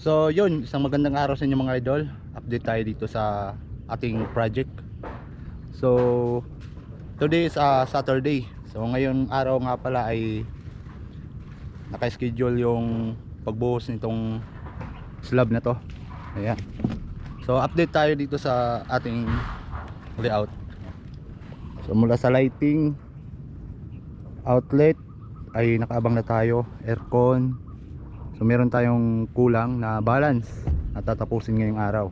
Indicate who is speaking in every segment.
Speaker 1: So yun, isang magandang araw sa inyo mga idol. Update tayo dito sa ating project. So today is a Saturday. So ngayong araw nga pala ay naka-schedule yung pagbuhos nitong slab na to. Ayan. So update tayo dito sa ating layout. So mula sa lighting outlet ay nakaabang na tayo, aircon, So meron tayong kulang na balance at tatapusin ngayong araw.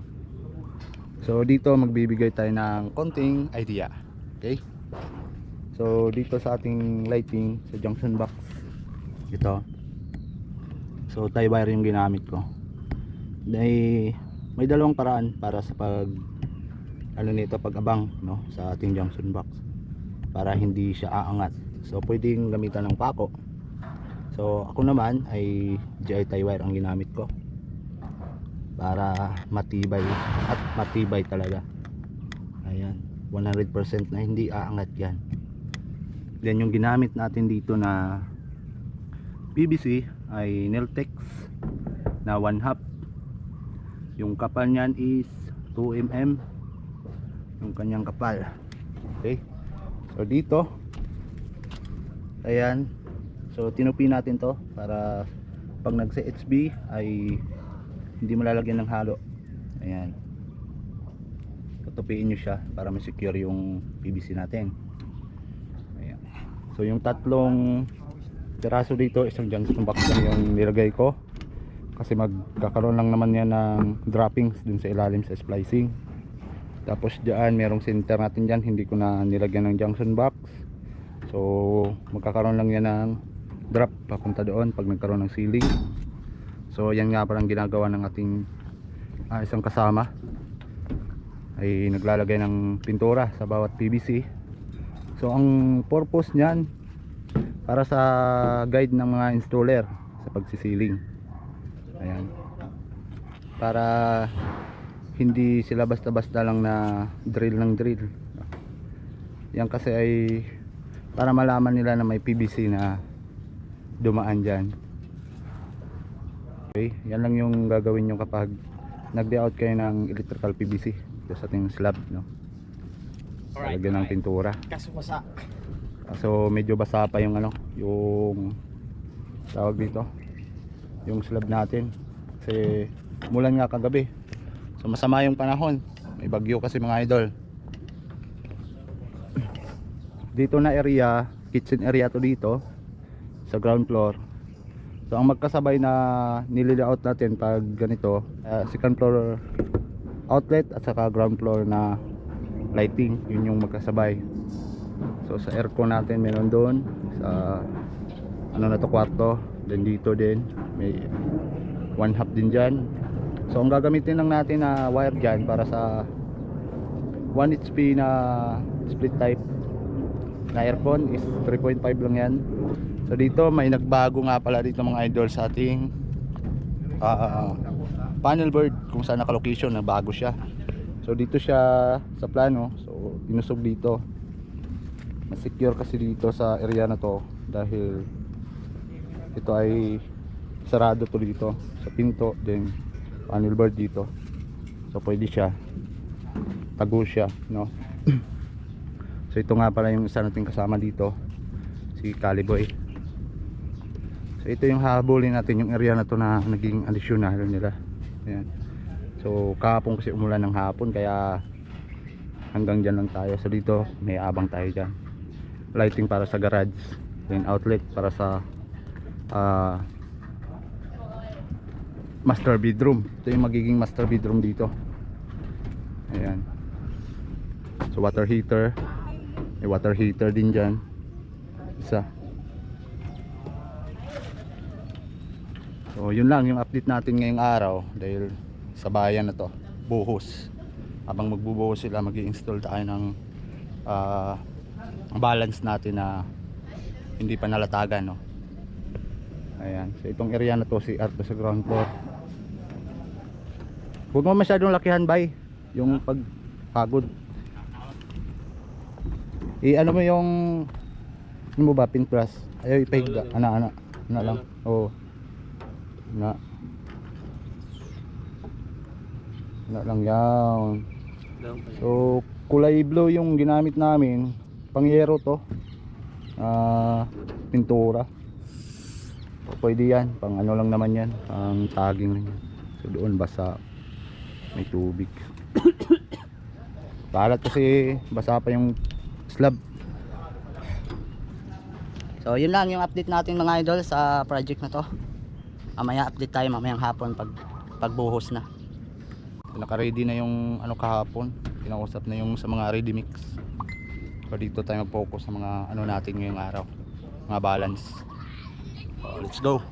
Speaker 1: So dito magbibigay tayo ng konting idea. Okay? So dito sa ating lighting sa junction box ito. So tie wire yung ginamit ko. May may dalawang paraan para sa pag ano nito pag-abang no sa ating junction box para hindi siya aangat. So pwedeng gamitan ng pako So ako naman ay GI tie wire ang ginamit ko para matibay at matibay talaga. Ayan, 100% na hindi aangat 'yan. Then yung ginamit natin dito na PVC ay Neltex na 1 half. Yung kapal niyan is 2 mm yung kanyang kapal. Okay? So dito ayan So tinupi natin to para pag nagsa HB ay hindi malalagyan ng halo. Ayan. Tutupiin nyo siya para ma-secure yung PVC natin. Ayan. So yung tatlong piraso dito, isang junction box lang yung nilagay ko. Kasi magkakaroon lang naman yan ng droppings dun sa ilalim sa splicing. Tapos diyan merong center natin dyan, hindi ko na nilagyan ng junction box. So magkakaroon lang yan ng drop papunta doon pag nagkaroon ng ceiling. So yan nga parang ginagawa ng ating ah, isang kasama. Ay naglalagay ng pintura sa bawat PVC so ang purpose niyan para sa guide ng mga installer sa pagsisiling ayan. Para hindi sila basta-basta lang na drill ng drill. Yan kasi ay para malaman nila na may PVC na dumaan dyan. Okay yan lang yung gagawin nyo kapag nag-layout kayo ng electrical PVC sa ating slab no? Lagyan ng pintura.
Speaker 2: Kaso basa.
Speaker 1: so medyo basa pa yung ano yung tawag dito yung slab natin. Kasi mulan nga kagabi. So masama yung panahon. May bagyo kasi mga idol. Dito na area kitchen area to dito sa ground floor. So ang magkasabay na nililayout natin pag ganito uh, second floor outlet at saka ground floor na lighting yun yung magkasabay. So sa aircon natin meron doon. Sa ano na to kwarto. Then dito din. May one half din dyan. So ang gagamitin lang natin na wire dyan para sa 1 HP na split type na aircon is 3.5 lang yan. So dito may nagbago nga pala dito mga idol sa ating ah, panel board kung saan naka-location na bago siya. So dito siya sa plano. So inusog dito. Mas secure kasi dito sa area na to dahil ito ay sarado to dito sa pinto then panel board dito. So pwede siya. Tago siya no so ito nga pala yung isa nating kasama dito si Caliboy so ito yung habulin natin yung area na to na naging additional nila. Ayan. so kahapon kasi umulan ng hapon kaya hanggang dyan lang tayo. So dito may abang tayo dyan. Lighting para sa garage then outlet para sa ah, master bedroom. Ito yung magiging master bedroom dito. Ayan. So water heater may water heater din dyan. Isa. So yun lang yung update natin ngayong araw dahil sa bayan na to. Buhos. Habang magbubuhos sila mag install tayo ng ah, balance natin na hindi pa nalatagan no? Ayan. So itong area na to si Arto sa ground floor. Huwag mo masyadong lakihan bay. Yung pagpagod i ano mo yung ano mo ba pin plus ayaw ipahigda ana ana ana lang oo na Wala lang
Speaker 2: yan.
Speaker 1: So, kulay blue yung ginamit namin. Pangyero to. Ah, pintura. So, pwede yan. Pang ano lang naman yan. Pang tagging lang yan. So, doon basa. May tubig. Balat kasi basa pa yung slab.
Speaker 3: So yun lang yung update natin mga idol sa project na to. Mamaya update tayo mamayang hapon pag pagbuhos na.
Speaker 1: Naka-ready na yung ano kahapon. Kinausap na yung sa mga ready mix. So, dito tayo mag-focus sa mga ano natin ngayong araw. Mga balance. So, let's go.